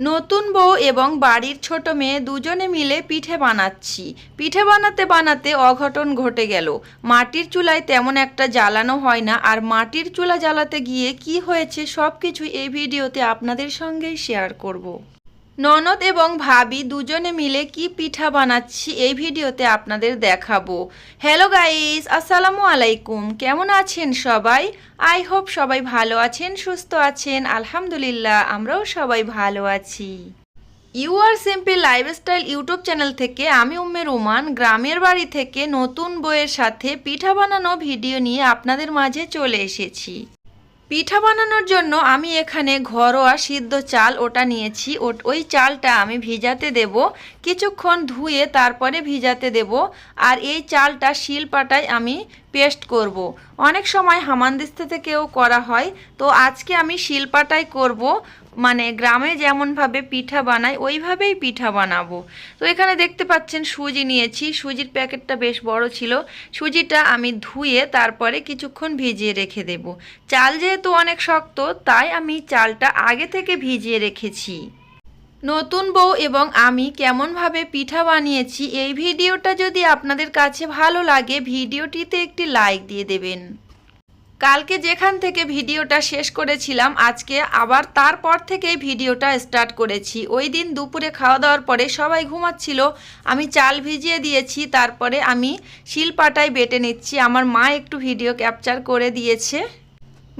নতুন বউ এবং বাড়ির ছোট মেয়ে দুজনে মিলে পিঠে বানাচ্ছি পিঠে বানাতে বানাতে অঘটন ঘটে গেল মাটির চুলায় তেমন একটা জ্বালানো হয় না আর মাটির চুলা জ্বালাতে গিয়ে কি হয়েছে সব কিছু এই ভিডিওতে আপনাদের সঙ্গেই শেয়ার করব। ননদ এবং ভাবি দুজনে মিলে কি পিঠা বানাচ্ছি এই ভিডিওতে আপনাদের দেখাবো। হ্যালো গাইস আসসালামু আলাইকুম। কেমন আছেন সবাই? আই হোপ সবাই ভালো আছেন, সুস্থ আছেন। আলহামদুলিল্লাহ, আমরাও সবাই ভালো আছি। You are simple lifestyle YouTube channel থেকে আমি উম্মে রোমান, গ্রামের বাড়ি থেকে নতুন বইয়ের সাথে পিঠা বানানো ভিডিও নিয়ে আপনাদের মাঝে চলে এসেছি। পিঠা বানানোর জন্য আমি এখানে ঘরোয়া সিদ্ধ চাল ওটা নিয়েছি। ওই চালটা আমি ভিজাতে দেব। কিছুক্ষণ ধুয়ে তারপরে ভিজাতে দেব। আর এই চালটা শিলপাটায় আমি পেস্ট করব। অনেক সময় হামানদিস্তা থেকেও করা হয়। তো আজকে আমি শিলপাটায় করব। মানে গ্রামে যেমনভাবে পিঠা বানাই, ওইভাবেই পিঠা বানাবো। তো এখানে দেখতে পাচ্ছেন সুজি নিয়েছি। সুজির প্যাকেটটা বেশ বড় ছিল। সুজিটা আমি ধুয়ে তারপরে কিছুক্ষণ ভিজিয়ে রেখে দেব। চাল যেহেতু অনেক শক্ত, তাই আমি চালটা আগে থেকে ভিজিয়ে রেখেছি। নতুন বউ এবং আমি কেমনভাবে পিঠা বানিয়েছি, এই ভিডিওটা যদি আপনাদের কাছে ভালো লাগে, ভিডিওটিতে একটি লাইক দিয়ে দেবেন। কালকে যেখান থেকে ভিডিওটা শেষ করেছিলাম, আজকে আবার তারপর থেকেই ভিডিওটা স্টার্ট করেছি। ওই দিন দুপুরে খাওয়া দাওয়ার পরে সবাই ঘুমাচ্ছিল, আমি চাল ভিজিয়ে দিয়েছি, তারপরে আমি শিলপাটায় বেটে নিচ্ছি। আমার মা একটু ভিডিও ক্যাপচার করে দিয়েছে।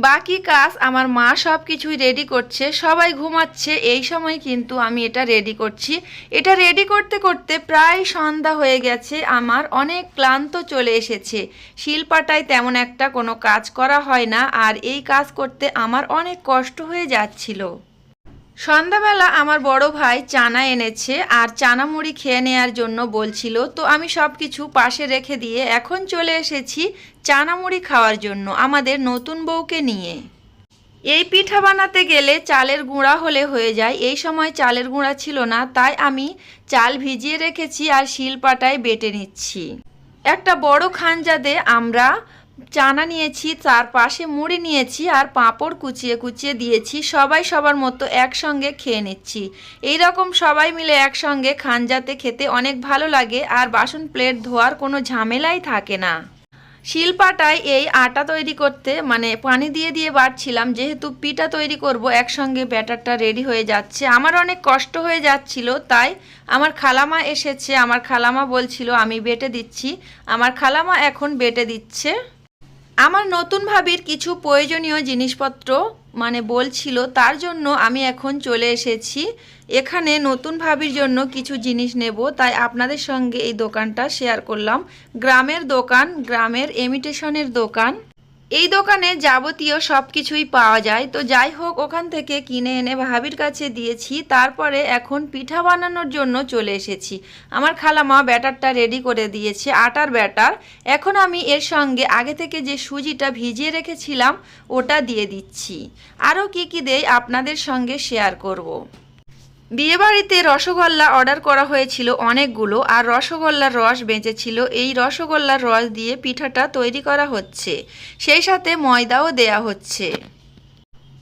বাকি কাজ আমার মা সব কিছুই রেডি করছে, সবাই ঘুমাচ্ছে, এই সময় কিন্তু আমি এটা রেডি করছি। এটা রেডি করতে করতে প্রায় সন্ধ্যা হয়ে গেছে, আমার অনেক ক্লান্ত চলে এসেছে। শিল্পাটায় তেমন একটা কোনো কাজ করা হয় না, আর এই কাজ করতে আমার অনেক কষ্ট হয়ে যাচ্ছিল। সন্ধ্যাবেলা আমার বড় ভাই চানা এনেছে আর চানা মুড়ি খেয়ে নেওয়ার জন্য বলছিল, তো আমি সব কিছু পাশে রেখে দিয়ে এখন চলে এসেছি চানা মুড়ি খাওয়ার জন্য আমাদের নতুন বউকে নিয়ে। এই পিঠা বানাতে গেলে চালের গুঁড়া হলে হয়ে যায়। এই সময় চালের গুঁড়া ছিল না, তাই আমি চাল ভিজিয়ে রেখেছি আর শিলপাটায় বেটে নিচ্ছি। একটা বড় খানজাদে আমরা চানা নিয়েছি তার পাশে মুড়ি নিয়েছি আর পাঁপড় কুচিয়ে কুচিয়ে দিয়েছি। সবাই সবার মতো একসঙ্গে খেয়ে নিচ্ছি। এই রকম সবাই মিলে একসঙ্গে খানজাতে খেতে অনেক ভালো লাগে আর বাসন প্লেট ধোয়ার কোনো ঝামেলাই থাকে না। শিলপাটায় এই আটা তৈরি করতে মানে পানি দিয়ে দিয়ে বাড়ছিলাম। যেহেতু পিঠা তৈরি করব, একসঙ্গে ব্যাটারটা রেডি হয়ে যাচ্ছে। আমার অনেক কষ্ট হয়ে যাচ্ছিল, তাই আমার খালামা এসেছে। আমার খালামা বলছিল, আমি বেটে দিচ্ছি। আমার খালামা এখন বেটে দিচ্ছে। আমার নতুন ভাবির কিছু প্রয়োজনীয় জিনিসপত্র মানে বলছিল, তার জন্য আমি এখন চলে এসেছি। এখানে নতুন ভাবির জন্য কিছু জিনিস নেব, তাই আপনাদের সঙ্গে এই দোকানটা শেয়ার করলাম। গ্রামের দোকান, গ্রামের এমিটেশনের দোকান। এই দোকানে যাবতীয় সব কিছুই পাওয়া যায়। তো যাই হোক, ওখান থেকে কিনে এনে ভাবির কাছে দিয়েছি। তারপরে এখন পিঠা বানানোর জন্য চলে এসেছি। আমার খালামা ব্যাটারটা রেডি করে দিয়েছে, আটার ব্যাটার। এখন আমি এর সঙ্গে আগে থেকে যে সুজিটা ভিজিয়ে রেখেছিলাম, ওটা দিয়ে দিচ্ছি। আরও কি কি দেই আপনাদের সঙ্গে শেয়ার করব। বিয়েবাড়িতে রসগোল্লা অর্ডার করা হয়েছিল অনেকগুলো আর রসগোল্লার রস বেঁচেছিল। এই রসগোল্লার রস দিয়ে পিঠাটা তৈরি করা হচ্ছে। সেই সাথে ময়দাও দেয়া হচ্ছে।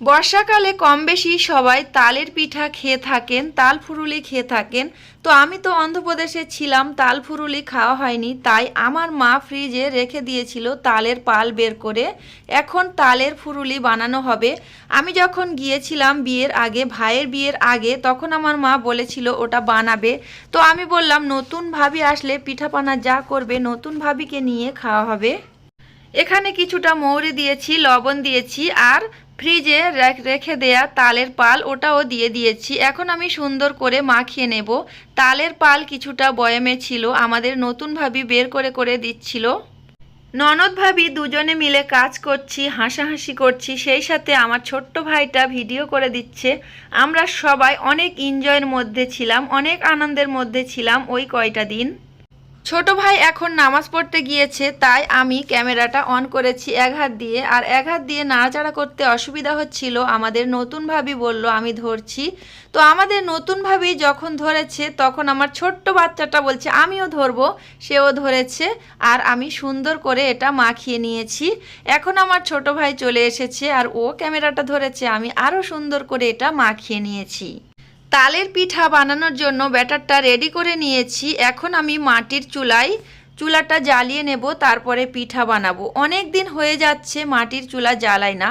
বর্ষাকালে কম বেশি সবাই তালের পিঠা খেয়ে থাকেন, তাল ফুরুলি খেয়ে থাকেন। তো আমি তো অন্ধ্রপ্রদেশে ছিলাম, তাল ফুরুলি খাওয়া হয়নি, তাই আমার মা ফ্রিজে রেখে দিয়েছিল তালের পাল বের করে। এখন তালের ফুরুলি বানানো হবে। আমি যখন গিয়েছিলাম বিয়ের আগে, ভাইয়ের বিয়ের আগে, তখন আমার মা বলেছিল ওটা বানাবে। তো আমি বললাম, নতুন ভাবি আসলে পিঠাপানা যা করবে, নতুন ভাবিকে নিয়ে খাওয়া হবে। এখানে কিছুটা মৌরি দিয়েছি, লবণ দিয়েছি, আর ফ্রিজে রেখে দেয়া তালের পাল ওটাও দিয়ে দিয়েছি। এখন আমি সুন্দর করে মাখিয়ে নেব। তালের পাল কিছুটা বয়মে ছিল, আমাদের নতুন ভাবি বের করে করে দিচ্ছিল। ননদ ভাবি দুজনে মিলে কাজ করছি, হাসাহাসি করছি, সেই সাথে আমার ছোট্ট ভাইটা ভিডিও করে দিচ্ছে। আমরা সবাই অনেক এনজয়ের মধ্যে ছিলাম, অনেক আনন্দের মধ্যে ছিলাম ওই কয়টা দিন। ছোট ভাই এখন নামাজ পড়তে গিয়েছে, তাই আমি ক্যামেরাটা অন করেছি এক হাত দিয়ে। আর এক হাত দিয়ে নাড়াচাড়া করতে অসুবিধা হচ্ছিল। আমাদের নতুন ভাবি বলল, আমি ধরছি। তো আমাদের নতুন ভাবি যখন ধরেছে, তখন আমার ছোট্ট বাচ্চাটা বলছে, আমিও ধরবো। সেও ধরেছে, আর আমি সুন্দর করে এটা মাখিয়ে নিয়েছি। এখন আমার ছোট ভাই চলে এসেছে, আর ও ক্যামেরাটা ধরেছে, আমি আরও সুন্দর করে এটা মাখিয়ে নিয়েছি। তালের পিঠা বানানোর জন্য ব্যাটারটা রেডি করে নিয়েছি। এখন আমি মাটির চুলায়, চুলাটা জ্বালিয়ে নেব, তারপরে পিঠা বানাবো। অনেক দিন হয়ে যাচ্ছে মাটির চুলা জ্বালাই না।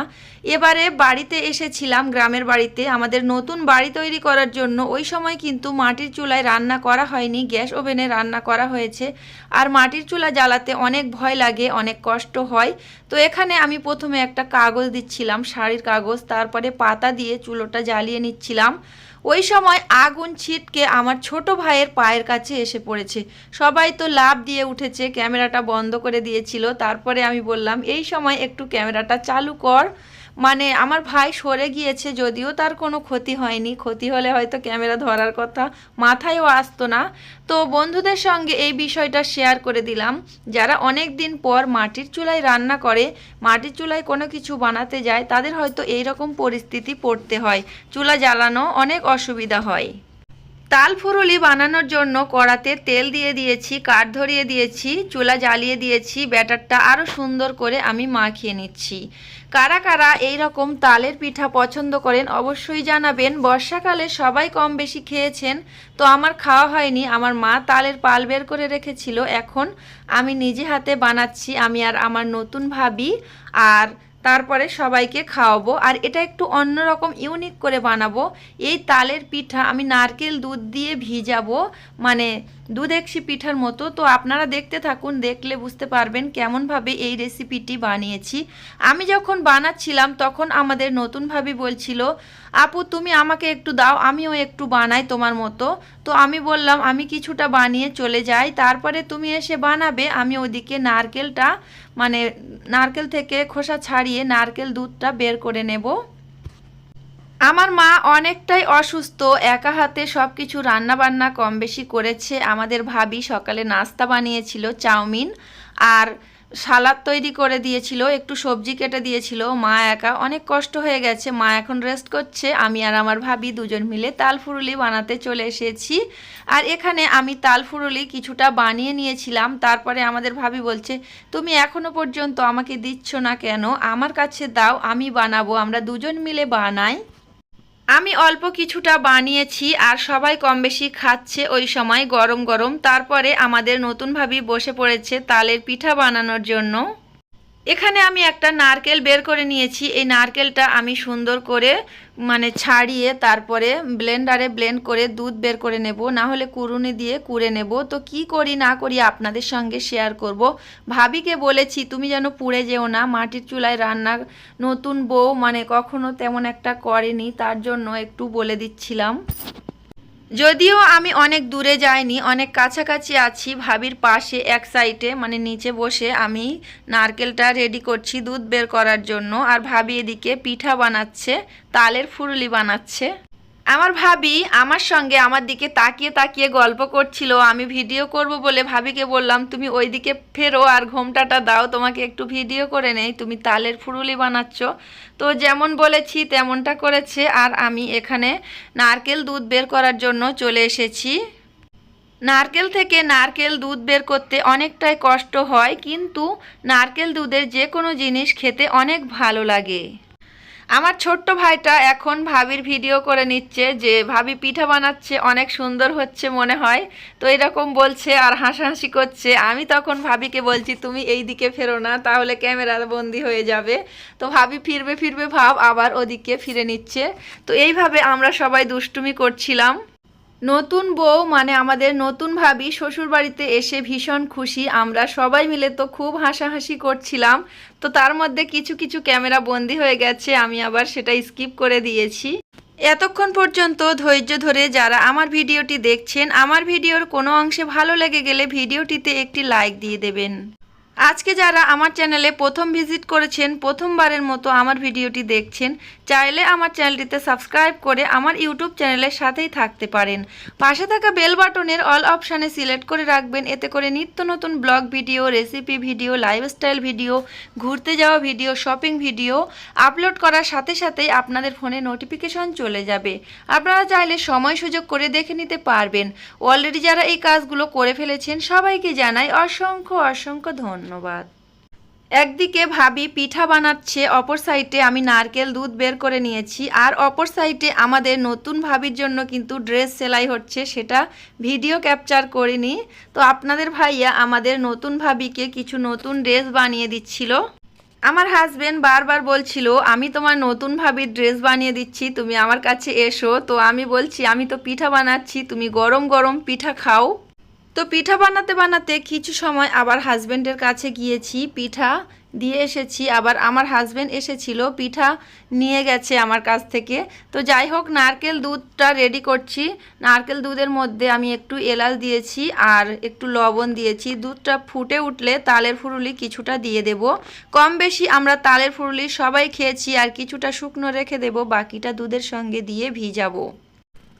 এবারে বাড়িতে এসেছিলাম গ্রামের বাড়িতে। আমাদের নতুন বাড়ি তৈরি করার জন্য ওই সময় কিন্তু মাটির চুলায় রান্না করা হয়নি, গ্যাস ওভেনে রান্না করা হয়েছে। আর মাটির চুলা জ্বালাতে অনেক ভয় লাগে, অনেক কষ্ট হয়। তো এখানে আমি প্রথমে একটা কাগজ দিচ্ছিলাম, শাড়ির কাগজ, তারপরে পাতা দিয়ে চুলোটা জ্বালিয়ে নিচ্ছিলাম। ওই সময় আগুন ছিটকে আমার ছোট ভাইয়ের পায়ের কাছে এসে পড়েছে। সবাই তো লাভ দিয়ে উঠেছে, ক্যামেরাটা বন্ধ করে দিয়েছিল। তারপরে আমি বললাম, এই সময় একটু ক্যামেরাটা চালু কর। মানে আমার ভাই সরে গিয়েছে যদিও তার কোনো ক্ষতি হয়নি। ক্ষতি হলে হয়তো ক্যামেরা ধরার কথা। মাথায়ও আসতো না। তো বন্ধুদের সঙ্গে এই বিষয়টা শেয়ার করে দিলাম। যারা অনেক দিন পর মাটির চুলায় রান্না করে, মাটির চুলায় কোনো কিছু বানাতে যায়, তাদের হয়তো এই রকম পরিস্থিতি পড়তে হয়। চুলা জ্বালানো অনেক অসুবিধা হয়। তাল ফুরুলি বানানোর জন্য কড়াতে তেল দিয়ে দিয়েছি, কাঠ ধরিয়ে দিয়েছি, চুলা জ্বালিয়ে দিয়েছি, ব্যাটারটা আরও সুন্দর করে আমি মাখিয়ে নিচ্ছি। কারা কারা এই রকম তালের পিঠা পছন্দ করেন অবশ্যই জানাবেন। বর্ষাকালে সবাই কম বেশি খেয়েছেন, তো আমার খাওয়া হয়নি। আমার মা তালের পাল বের করে রেখেছিল। এখন আমি নিজে হাতে বানাচ্ছি। আমি আর আমার নতুন ভাবি আর তারপরে সবাইকে খাওয়াবো। আর এটা একটু অন্যরকম ইউনিক করে বানাবো। এই তালের পিঠা আমি নারকেল দুধ দিয়ে ভিজাবো। মানে দুধ একশি পিঠার মতো। তো আপনারা দেখতে থাকুন, দেখলে বুঝতে পারবেন কেমনভাবে এই রেসিপিটি বানিয়েছি। আমি যখন বানাচ্ছিলাম, তখন আমাদের নতুন ভাবি বলছিল আপু, তুমি আমাকে একটু দাও, আমিও একটু বানাই তোমার মতো। তো আমি বললাম, আমি কিছুটা বানিয়ে চলে যাই, তারপরে তুমি এসে বানাবে। আমি ওদিকে নারকেলটা মানে নারকেল থেকে খোসা ছাড়িয়ে নারকেল দুধটা বের করে নেব। আমার মা অনেকটাই অসুস্থ, একা হাতে সব কিছু রান্নাবান্না কম বেশি করেছে। আমাদের ভাবি সকালে নাস্তা বানিয়েছিল, চাউমিন, আর সালাদ তৈরি করে দিয়েছিল, একটু সবজি কেটে দিয়েছিল। মা একা, অনেক কষ্ট হয়ে গেছে। মা এখন রেস্ট করছে। আমি আর আমার ভাবি দুজন মিলে তাল ফুরুলি বানাতে চলে এসেছি। আর এখানে আমি তাল ফুরুলি কিছুটা বানিয়ে নিয়েছিলাম। তারপরে আমাদের ভাবি বলছে, তুমি এখনও পর্যন্ত আমাকে দিচ্ছ না কেন? আমার কাছে দাও, আমি বানাবো। আমরা দুজন মিলে বানাই। আমি অল্প কিছুটা বানিয়েছি আর সবাই কম বেশি খাচ্ছে ওই সময় গরম গরম। তারপরে আমাদের নতুনভাবেই বসে পড়েছে তালের পিঠা বানানোর জন্য। এখানে আমি একটা নারকেল বের করে নিয়েছি। এই নারকেলটা আমি সুন্দর করে মানে ছাড়িয়ে তারপরে ব্লেন্ডারে ব্লেন্ড করে দুধ বের করে নেব। না হলে কুরুনি দিয়ে কুড়ে নেব। তো কি করি না করি আপনাদের সঙ্গে শেয়ার করব। ভাবিকে বলেছি, তুমি যেন পুড়ে যেও না। মাটির চুলায় রান্না নতুন বউ মানে কখনো তেমন একটা করেনি। তার জন্য একটু বলে দিচ্ছিলাম। যদিও আমি অনেক দূরে যাইনি, অনেক কাছাকাছি আছি, ভাবির পাশে এক সাইডে মানে নিচে বসে আমি নারকেলটা রেডি করছি দুধ বের করার জন্য। আর ভাবি এদিকে পিঠা বানাচ্ছে, তালের ফুরলি বানাচ্ছে। আমার ভাবি আমার সঙ্গে আমার দিকে তাকিয়ে তাকিয়ে গল্প করছিল, আমি ভিডিও করব বলে ভাবিকে বললাম, তুমি ওই দিকে ফেরো আর ঘোমটাটা দাও, তোমাকে একটু ভিডিও করে নেই, তুমি তালের ফুরুলি বানাচ্ছ। তো যেমন বলেছি তেমনটা করেছে, আর আমি এখানে নারকেল দুধ বের করার জন্য চলে এসেছি। নারকেল থেকে নারকেল দুধ বের করতে অনেকটাই কষ্ট হয়, কিন্তু নারকেল দুধের যে কোনো জিনিস খেতে অনেক ভালো লাগে। আমার ছোট্ট ভাইটা এখন ভাবির ভিডিও করে নিচ্ছে যে, ভাবি, পিঠা বানাচ্ছে, অনেক সুন্দর হচ্ছে মনে হয়। তো এরকম বলছে আর হাসাহাসি করছে। আমি তখন ভাবিকে বলছি, তুমি এই দিকে ফেরো না, তাহলে ক্যামেরা বন্দি হয়ে যাবে। তো ভাবি ফিরবে ফিরবে, ভাব আবার ওদিকে ফিরে নিচ্ছে। তো এইভাবে আমরা সবাই দুষ্টুমি করছিলাম। নতুন বউ মানে আমাদের নতুন ভাবি শ্বশুর বাড়িতে এসে ভীষণ খুশি। আমরা সবাই মিলে তো খুব হাসাহাসি করছিলাম। তো তার মধ্যে কিছু কিছু ক্যামেরা বন্দি হয়ে গেছে, আমি আবার সেটা স্কিপ করে দিয়েছি। এতক্ষণ পর্যন্ত ধৈর্য ধরে যারা আমার ভিডিওটি দেখছেন, আমার ভিডিওর কোনো অংশে ভালো লেগে গেলে ভিডিওটিতে একটি লাইক দিয়ে দেবেন। আজকে যারা আমার চ্যানেলে প্রথম ভিজিট করেছেন, প্রথমবারের মতো আমার ভিডিওটি দেখছেন, চাইলে আমার চ্যানেলটিতে সাবস্ক্রাইব করে আমার ইউটিউব চ্যানেলের সাথেই থাকতে পারেন। পাশে থাকা বেল বাটনের অল অপশানে সিলেক্ট করে রাখবেন। এতে করে নিত্য নতুন blog video, recipe video, lifestyle video, ঘুরতে যাওয়া ভিডিও, শপিং ভিডিও আপলোড করার সাথে সাথেই আপনাদের ফোনে নোটিফিকেশন চলে যাবে। আপনারা চাইলে সময় সুযোগ করে দেখে নিতে পারবেন। অলরেডি যারা এই কাজগুলো করে ফেলেছেন, সবাইকে জানাই অসংখ্য অসংখ্য ধন্যবাদ। একদিকে ভাবি পিঠা বানাচ্ছে, অপর সাইডে আমি নারকেল দুধ বের করে নিয়েছি, আর অপর সাইডে আমাদের নতুন ভাবির জন্য কিন্তু ড্রেস সেলাই হচ্ছে, সেটা ভিডিও ক্যাপচার করিনি। তো আপনাদের ভাইয়া আমাদের নতুন ভাবিকে কিছু নতুন ড্রেস বানিয়ে দিচ্ছিল। আমার হাজবেন্ড বারবার বলছিল, আমি তোমার নতুন ভাবির ড্রেস বানিয়ে দিচ্ছি, তুমি আমার কাছে এসো। তো আমি বলছি, আমি তো পিঠা বানাচ্ছি, তুমি গরম গরম পিঠা খাও। তো পিঠা বানাতে বানাতে কিছু সময় আবার হাজবেন্ডের কাছে গিয়েছি, পিঠা দিয়ে এসেছি। আবার আমার হাজব্যান্ড এসেছিল, পিঠা নিয়ে গেছে আমার কাছ থেকে। তো যাই হোক, নারকেল দুধটা রেডি করছি। নারকেল দুধের মধ্যে আমি একটু এলাচ দিয়েছি আর একটু লবণ দিয়েছি। দুধটা ফুটে উঠলে তালের ফুরুলি কিছুটা দিয়ে দেব। কম বেশি আমরা তালের ফুরুলি সবাই খেয়েছি আর কিছুটা শুকনো রেখে দেব, বাকিটা দুধের সঙ্গে দিয়ে ভিজাবো।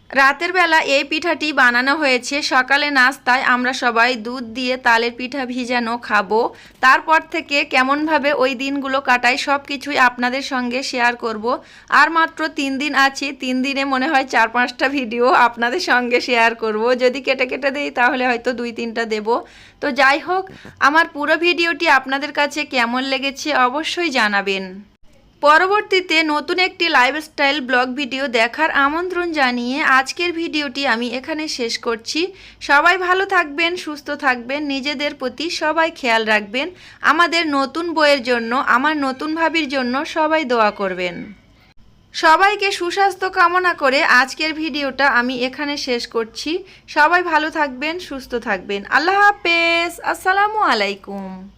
রাতের বেলা এই পিঠাটি বানানো হয়েছে। সকালে নাস্তায় আমরা সবাই দুধ দিয়ে তালের পিঠা ভিজানো খাব। তারপর থেকে কেমনভাবে ওই দিনগুলো কাটাই সব কিছুই আপনাদের সঙ্গে শেয়ার করব। আর মাত্র তিন দিন আছি, তিন দিনে মনে হয় চার পাঁচটা ভিডিও আপনাদের সঙ্গে শেয়ার করব। যদি কেটে কেটে দেই তাহলে হয়তো দুই তিনটা দেব। তো যাই হোক, আমার পুরো ভিডিওটি আপনাদের কাছে কেমন লেগেছে অবশ্যই জানাবেন। পরবর্তীতে নতুন একটি লাইফস্টাইল ব্লগ ভিডিও দেখার আমন্ত্রণ জানিয়ে আজকের ভিডিওটি আমি এখানে শেষ করছি। সবাই ভালো থাকবেন, সুস্থ থাকবেন, নিজেদের প্রতি সবাই খেয়াল রাখবেন। আমাদের নতুন বইয়ের জন্য, আমার নতুন ভাবির জন্য সবাই দোয়া করবেন। সবাইকে সুস্বাস্থ্য কামনা করে আজকের ভিডিওটা আমি এখানে শেষ করছি। সবাই ভালো থাকবেন, সুস্থ থাকবেন। আল্লাহ হাফেজ। আসসালামু আলাইকুম।